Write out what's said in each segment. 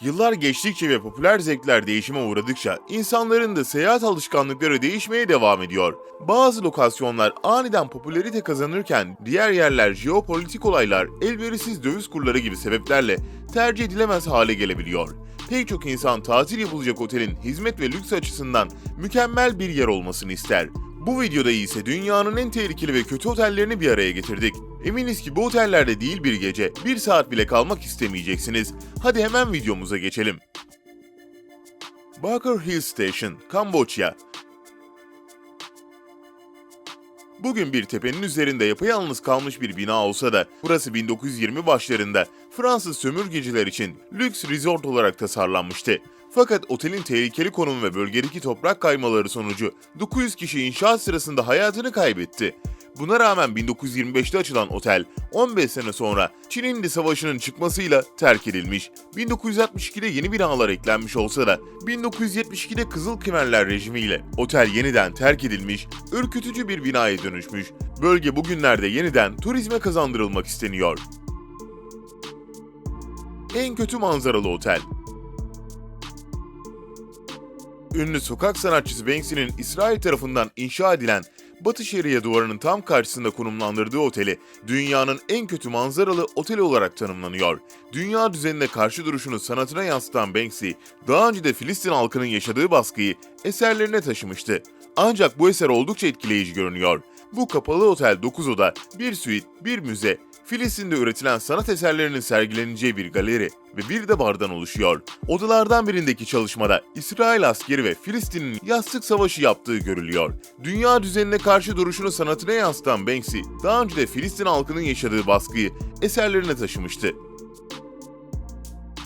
Yıllar geçtikçe ve popüler zevkler değişime uğradıkça insanların da seyahat alışkanlıkları değişmeye devam ediyor. Bazı lokasyonlar aniden popülerite kazanırken diğer yerler jeopolitik olaylar, elverişsiz döviz kurları gibi sebeplerle tercih edilemez hale gelebiliyor. Pek çok insan tatil yapılacak otelin hizmet ve lüks açısından mükemmel bir yer olmasını ister. Bu videoda ise dünyanın en tehlikeli ve kötü otellerini bir araya getirdik. Eminiz ki bu otellerde değil bir gece, bir saat bile kalmak istemeyeceksiniz. Hadi hemen videomuza geçelim. Barker Hill Station, Kamboçya. Bugün bir tepenin üzerinde yapayalnız kalmış bir bina olsa da burası 1920 başlarında Fransız sömürgeciler için lüks resort olarak tasarlanmıştı. Fakat otelin tehlikeli konumu ve bölgedeki toprak kaymaları sonucu 900 kişi inşaat sırasında hayatını kaybetti. Buna rağmen 1925'te açılan otel 15 sene sonra Çin-Hindi Savaşı'nın çıkmasıyla terk edilmiş. 1962'de yeni binalar eklenmiş olsa da 1972'de Kızıl Kımerler rejimiyle otel yeniden terk edilmiş, ürkütücü bir binaya dönüşmüş. Bölge bugünlerde yeniden turizme kazandırılmak isteniyor. En kötü manzaralı otel Ünlü sokak sanatçısı Banksy'nin İsrail tarafından inşa edilen Batı Şeria duvarının tam karşısında konumlandırdığı oteli dünyanın en kötü manzaralı oteli olarak tanımlanıyor. Dünya düzenine karşı duruşunu sanatına yansıtan Banksy, daha önce de Filistin halkının yaşadığı baskıyı eserlerine taşımıştı. Ancak bu eser oldukça etkileyici görünüyor. Bu kapalı otel 9 oda, bir suite, bir müze, Filistin'de üretilen sanat eserlerinin sergileneceği bir galeri ve bir de bardan oluşuyor. Odalardan birindeki çalışmada İsrail askeri ve Filistin'in yastık savaşı yaptığı görülüyor. Dünya düzenine karşı duruşunu sanatına yansıtan Banksy, daha önce de Filistin halkının yaşadığı baskıyı eserlerine taşımıştı.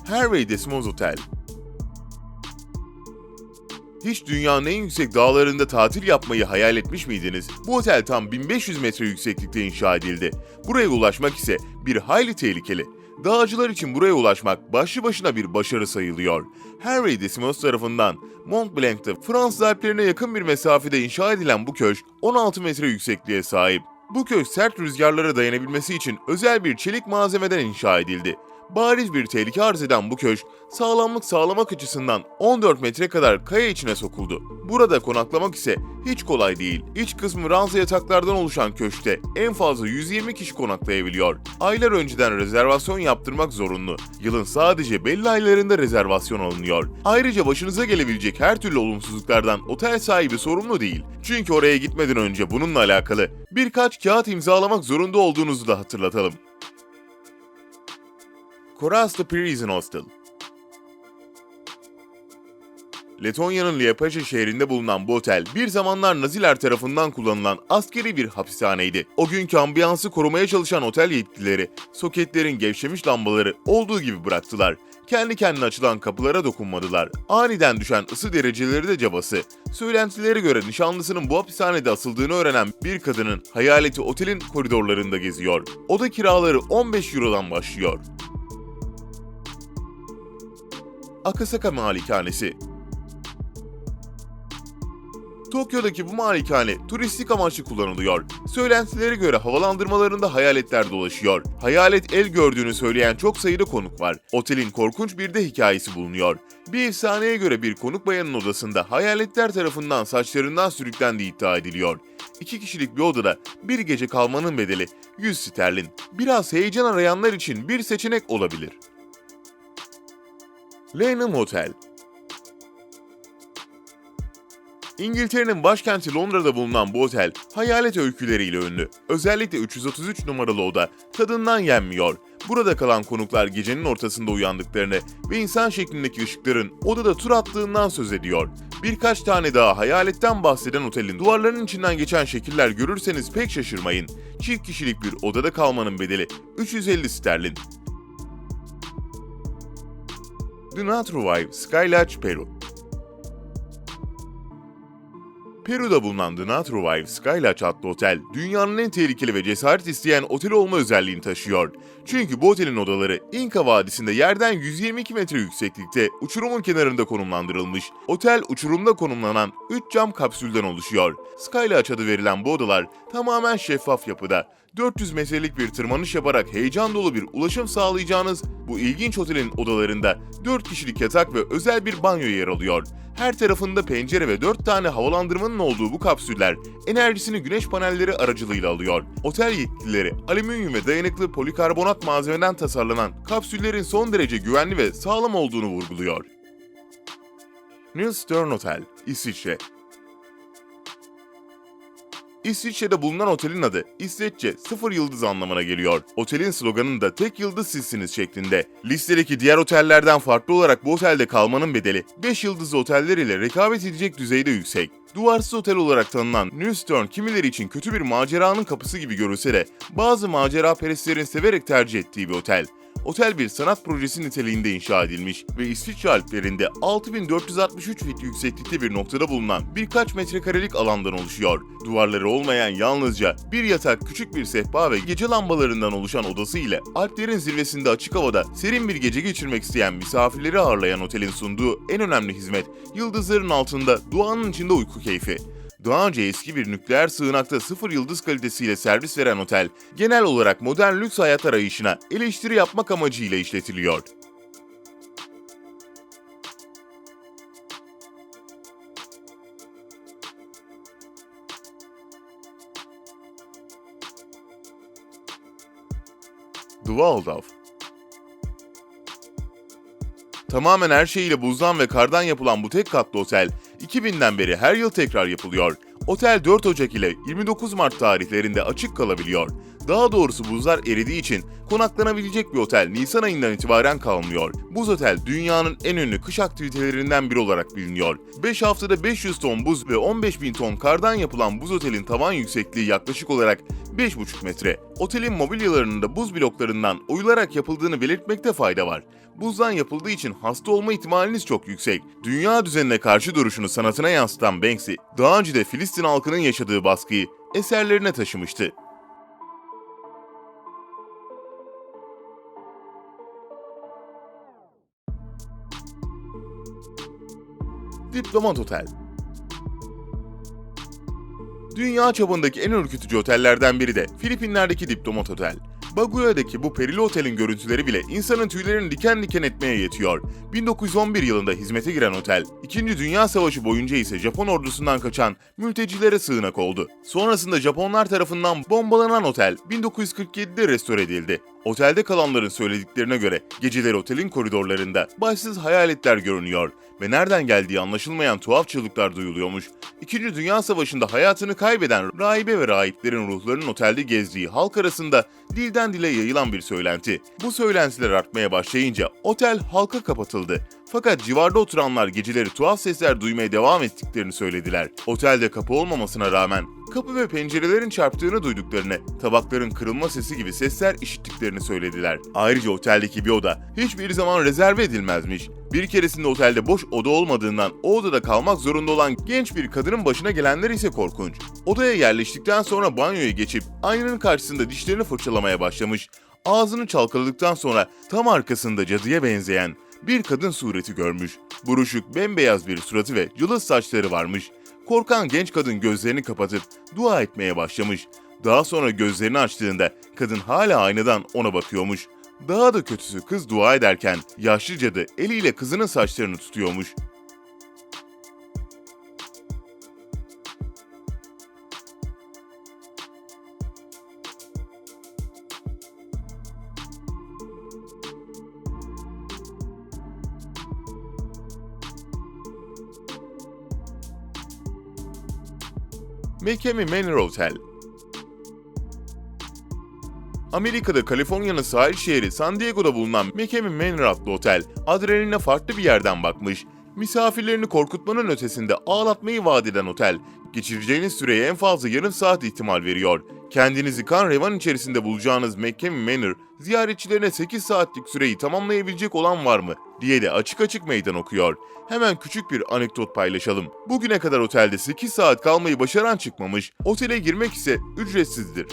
Harvey Desmos Otel hiç dünyanın en yüksek dağlarında tatil yapmayı hayal etmiş miydiniz? Bu otel tam 1500 metre yükseklikte inşa edildi. Buraya ulaşmak ise bir hayli tehlikeli. Dağcılar için buraya ulaşmak başlı başına bir başarı sayılıyor. Harry Desimos tarafından Mont Blanc'ta Fransız Alplerine yakın bir mesafede inşa edilen bu köşk 16 metre yüksekliğe sahip. Bu köşk sert rüzgarlara dayanabilmesi için özel bir çelik malzemeden inşa edildi. Bariz bir tehlike arz eden bu köşk, sağlamlık sağlamak açısından 14 metre kadar kaya içine sokuldu. Burada konaklamak ise hiç kolay değil. İç kısmı ranza yataklardan oluşan köşkte en fazla 120 kişi konaklayabiliyor. Aylar önceden rezervasyon yaptırmak zorunlu. Yılın sadece belli aylarında rezervasyon alınıyor. Ayrıca başınıza gelebilecek her türlü olumsuzluklardan otel sahibi sorumlu değil. Çünkü oraya gitmeden önce bununla alakalı birkaç kağıt imzalamak zorunda olduğunuzu da hatırlatalım. Koraslı Prison Hostel Letonya'nın Liepaja şehrinde bulunan bu otel bir zamanlar Naziler tarafından kullanılan askeri bir hapishaneydi. O günkü ambiyansı korumaya çalışan otel yetkilileri soketlerin gevşemiş lambaları olduğu gibi bıraktılar. Kendi kendine açılan kapılara dokunmadılar. Aniden düşen ısı dereceleri de cabası. Söylentilere göre nişanlısının bu hapishanede asıldığını öğrenen bir kadının hayaleti otelin koridorlarında geziyor. Oda kiraları 15 Euro'dan başlıyor. Akasaka Malikanesi Tokyo'daki bu malikane turistik amaçlı kullanılıyor. Söylentilere göre havalandırmalarında hayaletler dolaşıyor. Hayalet el gördüğünü söyleyen çok sayıda konuk var. Otelin korkunç bir de hikayesi bulunuyor. Bir efsaneye göre bir konuk bayanın odasında hayaletler tarafından saçlarından sürüklendiği iddia ediliyor. İki kişilik bir odada bir gece kalmanın bedeli 100 sterlin. Biraz heyecan arayanlar için bir seçenek olabilir. Lanham Hotel İngiltere'nin başkenti Londra'da bulunan bu otel hayalet öyküleriyle ünlü. Özellikle 333 numaralı oda tadından yenmiyor. Burada kalan konuklar gecenin ortasında uyandıklarını ve insan şeklindeki ışıkların odada tur attığından söz ediyor. Birkaç tane daha hayaletten bahseden otelin duvarlarının içinden geçen şekiller görürseniz pek şaşırmayın. Çift kişilik bir odada kalmanın bedeli 350 sterlin. The Not Revive Sky Lodge Peru Peru'da bulunan The Not Revive Skylatch adlı otel, dünyanın en tehlikeli ve cesaret isteyen oteli olma özelliğini taşıyor. Çünkü bu otelin odaları Inca Vadisi'nde yerden 122 metre yükseklikte uçurumun kenarında konumlandırılmış. Otel uçurumda konumlanan 3 cam kapsülden oluşuyor. Skylatch adı verilen bu odalar tamamen şeffaf yapıda. 400 metrelik bir tırmanış yaparak heyecan dolu bir ulaşım sağlayacağınız bu ilginç otelin odalarında 4 kişilik yatak ve özel bir banyo yer alıyor. Her tarafında pencere ve 4 tane havalandırmanın olduğu bu kapsüller enerjisini güneş panelleri aracılığıyla alıyor. Otel yetkilileri alüminyum ve dayanıklı polikarbonat malzemeden tasarlanan kapsüllerin son derece güvenli ve sağlam olduğunu vurguluyor. Neil Stern Hotel, İsviçre İsviçre'de bulunan otelin adı İsveççe sıfır yıldız anlamına geliyor. Otelin sloganı da tek yıldız sizsiniz şeklinde. Listedeki diğer otellerden farklı olarak bu otelde kalmanın bedeli 5 yıldızlı oteller ile rekabet edecek düzeyde yüksek. Duvarsız otel olarak tanınan New Stern kimileri için kötü bir maceranın kapısı gibi görülse de bazı macera perestlerin severek tercih ettiği bir otel. Otel bir sanat projesi niteliğinde inşa edilmiş ve İsviçre Alplerinde 6463 fit yükseklikte bir noktada bulunan birkaç metrekarelik alandan oluşuyor. Duvarları olmayan yalnızca bir yatak, küçük bir sehpa ve gece lambalarından oluşan odası ile Alplerin zirvesinde açık havada serin bir gece geçirmek isteyen misafirleri ağırlayan otelin sunduğu en önemli hizmet, yıldızların altında duanın içinde uyku keyfi. Daha önce eski bir nükleer sığınakta sıfır yıldız kalitesiyle servis veren otel, genel olarak modern lüks hayat arayışına eleştiri yapmak amacıyla işletiliyor. The Waldorf Tamamen her şeyiyle buzdan ve kardan yapılan bu tek katlı otel, 2000'den beri her yıl tekrar yapılıyor. Otel 4 Ocak ile 29 Mart tarihlerinde açık kalabiliyor. Daha doğrusu buzlar eridiği için konaklanabilecek bir otel Nisan ayından itibaren kalmıyor. Buz Otel dünyanın en ünlü kış aktivitelerinden biri olarak biliniyor. 5 haftada 500 ton buz ve 15 bin ton kardan yapılan buz otelin tavan yüksekliği yaklaşık olarak 5,5 metre. Otelin mobilyalarının da buz bloklarından oyularak yapıldığını belirtmekte fayda var. Buzdan yapıldığı için hasta olma ihtimaliniz çok yüksek. Dünya düzenine karşı duruşunu sanatına yansıtan Banksy, daha önce de Filistin halkının yaşadığı baskıyı eserlerine taşımıştı. Diplomat Otel Dünya çapındaki en ürkütücü otellerden biri de Filipinler'deki Diplomat Otel. Baguio'daki bu perili otelin görüntüleri bile insanın tüylerini diken diken etmeye yetiyor. 1911 yılında hizmete giren otel, 2. Dünya Savaşı boyunca ise Japon ordusundan kaçan mültecilere sığınak oldu. Sonrasında Japonlar tarafından bombalanan otel 1947'de restore edildi. Otelde kalanların söylediklerine göre geceleri otelin koridorlarında başsız hayaletler görünüyor ve nereden geldiği anlaşılmayan tuhaf çığlıklar duyuluyormuş. İkinci Dünya Savaşı'nda hayatını kaybeden rahibe ve rahiplerin ruhlarının otelde gezdiği halk arasında dilden dile yayılan bir söylenti. Bu söylentiler artmaya başlayınca otel halka kapatıldı. Fakat civarda oturanlar geceleri tuhaf sesler duymaya devam ettiklerini söylediler. Otelde kapı olmamasına rağmen kapı ve pencerelerin çarptığını duyduklarını, tabakların kırılma sesi gibi sesler işittiklerini söylediler. Ayrıca oteldeki bir oda hiçbir zaman rezerve edilmezmiş. Bir keresinde otelde boş oda olmadığından o odada kalmak zorunda olan genç bir kadının başına gelenler ise korkunç. Odaya yerleştikten sonra banyoya geçip aynanın karşısında dişlerini fırçalamaya başlamış. Ağzını çalkaladıktan sonra tam arkasında cadıya benzeyen bir kadın sureti görmüş. Buruşuk bembeyaz bir suratı ve cılız saçları varmış. Korkan genç kadın gözlerini kapatıp dua etmeye başlamış. Daha sonra gözlerini açtığında kadın hala aynadan ona bakıyormuş. Daha da kötüsü kız dua ederken yaşlı cadı eliyle kızının saçlarını tutuyormuş. McKamey Manor Hotel Amerika'da Kaliforniya'nın sahil şehri San Diego'da bulunan McKamey Manor adlı otel, adrenaline farklı bir yerden bakmış. Misafirlerini korkutmanın ötesinde ağlatmayı vaat eden otel, geçireceğiniz süreye en fazla yarım saat ihtimal veriyor. Kendinizi kan revan içerisinde bulacağınız McKamey Manor, ziyaretçilerine 8 saatlik süreyi tamamlayabilecek olan var mı diye de açık açık meydan okuyor. Hemen küçük bir anekdot paylaşalım. Bugüne kadar otelde 8 saat kalmayı başaran çıkmamış, otele girmek ise ücretsizdir.